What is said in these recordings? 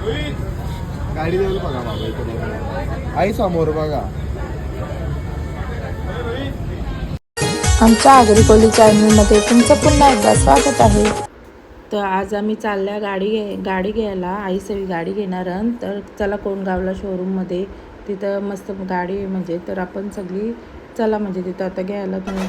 गाडी देऊन बघा बाबा इकडे. आई समोर बघा. आमच्या आगरी कोली चॅनलमध्ये तुमचं पुन्हा एकदा स्वागत आहे. तर आज आम्ही चालल्या गाडी घे गाडी घ्यायला. आई सवी गाडी घेणार. तर चला कोणगावला शोरूममध्ये तिथं मस्त गाडी आहे म्हणजे. तर आपण सगळी चला म्हणजे तिथं आता घ्यायला तुम्ही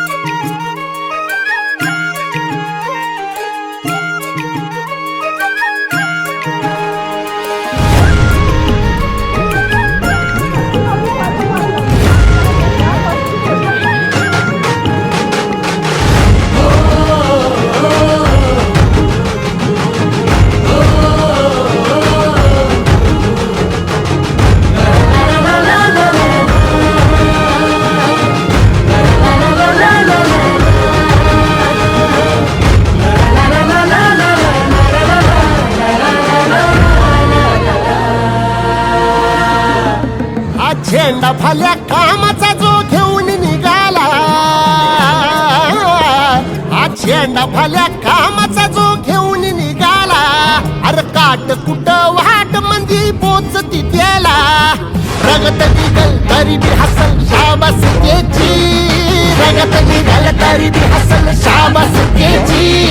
झेंडा कामाचा जो घेऊन निघाला. हा झेंडा भल्या कामाचा जो घेऊन निघाला. अरे काट कुट वाट मंदी पोच तिथेला. रगत निघल तरी बी हसल शाबास त्याची रगत निघल तरी बी हसल शाबास त्याची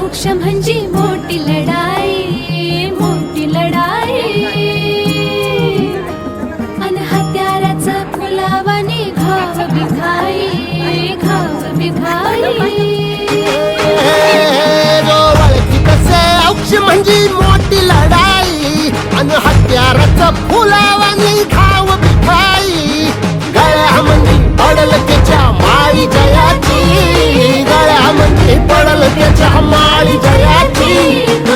तसे म्हणजे मोठी लढाई मोठी लढाई. अन हत्याराचा फुलावाने घाव बिघाई घाव बिघाई. कसे औक्ष म्हणजे मोठी लढाई. आणि हत्याराचं फुलावाने घाव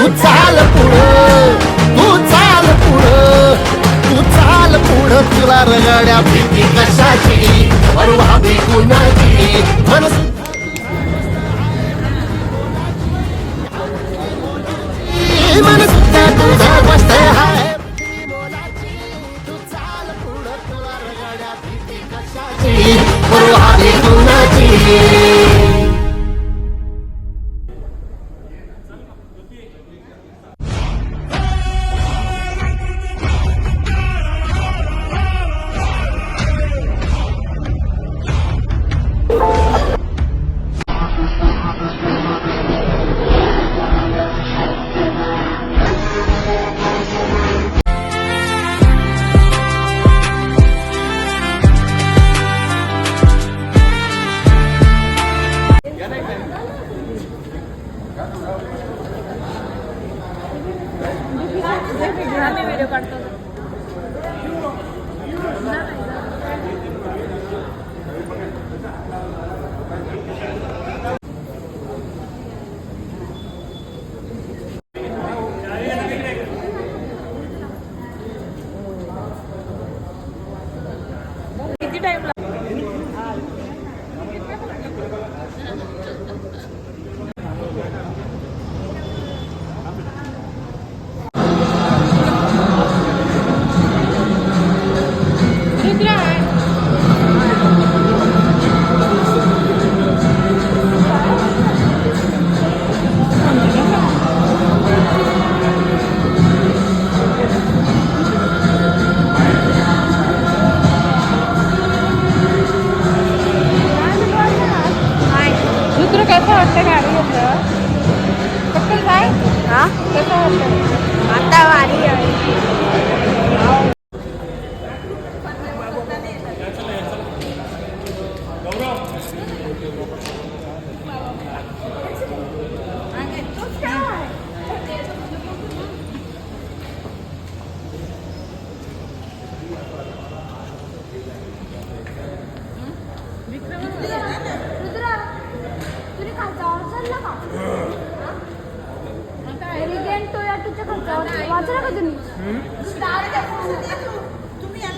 तू चाल पुढं तू चाल पुढं तू चाल पुढं तुला रगाड्या भीती कशाची परवा कुणाची मनस मन तुझा मस्त हाय तू कुणाची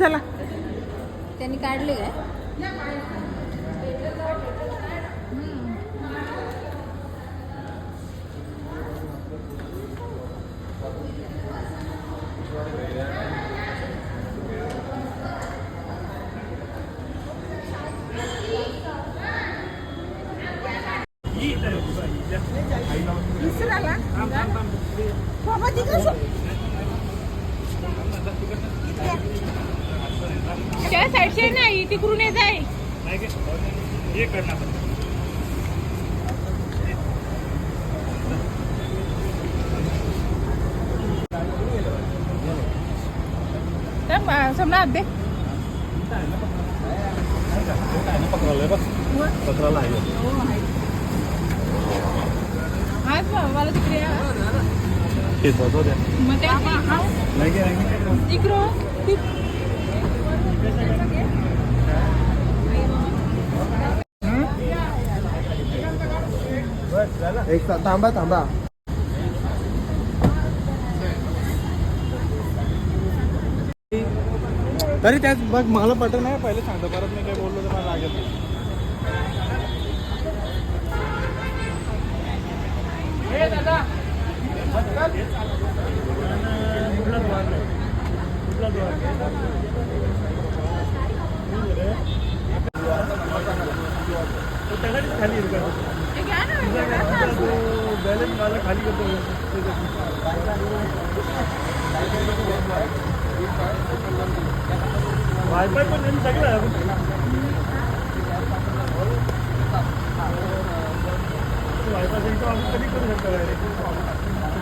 त्यांनी काढले काय? दुसऱ्याला बाबा तिकडे समजा दे आज मला तिकडे मग त्या इकडं एक थांबा थांबा. तरी त्याच बघ मला पटत नाही पहिले सांगतो. परत मी काही बोललो तर मला लागेल खाली वायफाय पण त्यांनी सगळं वायफाय सेंटर आपण कधी करू शकतो डायरेक्ट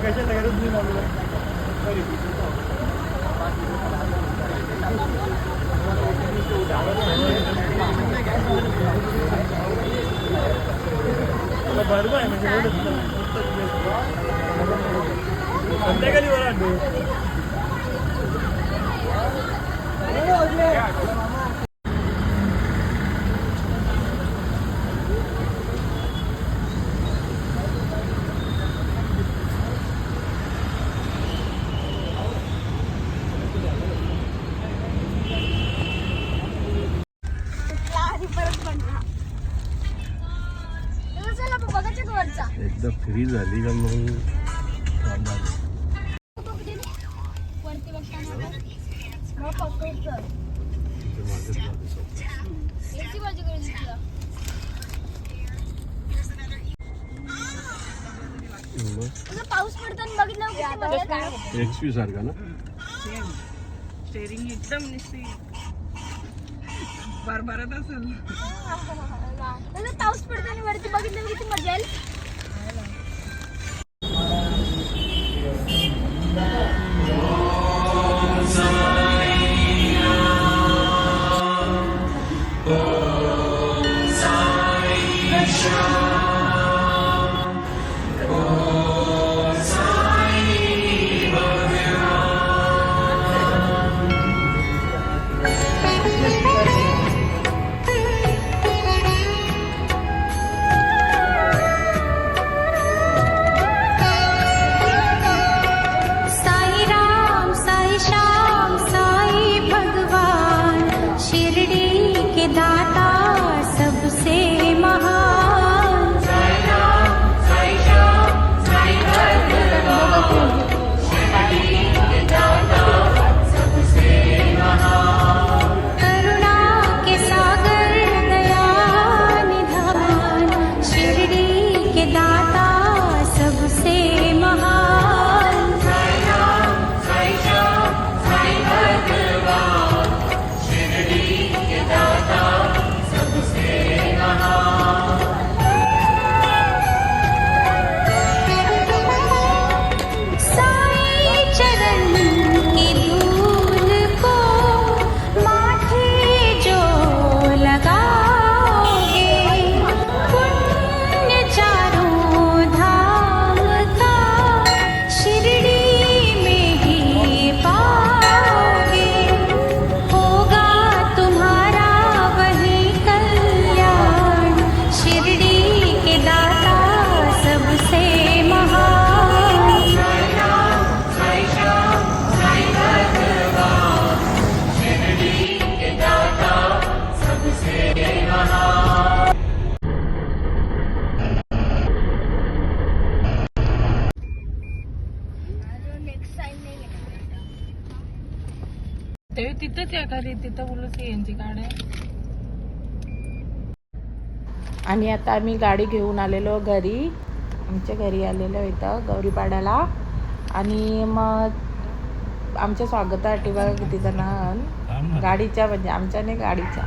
कशा गरज नाही मला అంతేగా एकदा फ्री झाली का मग? पाऊस पडताना बघितलं. एक्सपी सारखा ना? स्टेरिंग एकदम निसती बारबारत असेल. पाऊस पडताना वरती बघितलं किती मजा येईल. साई आणि आता आम्ही गाडी घेऊन आलेलो घरी. आमच्या घरी आलेलो इथं गौरीपाड्याला. आणि मग आमच्या स्वागतासाठी बघा किती जण गाडीच्या म्हणजे आमच्या नाही गाडीच्या.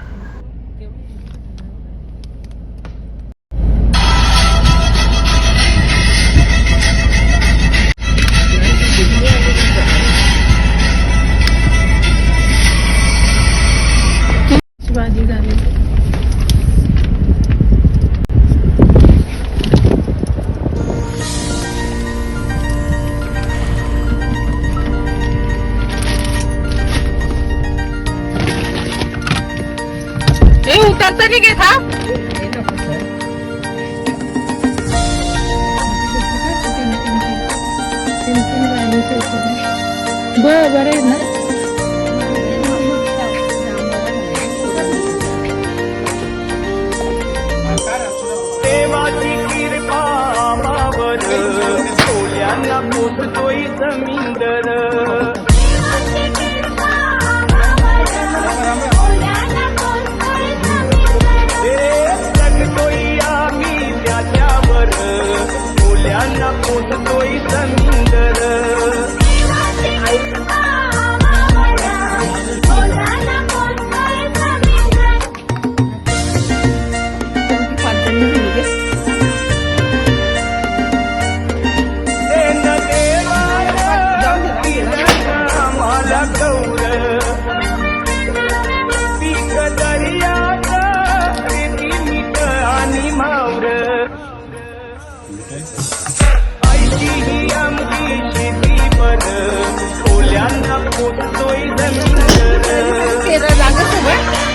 बरं बरं आहे ना. देवाची कृपा आम्हावर high. 的两个字母。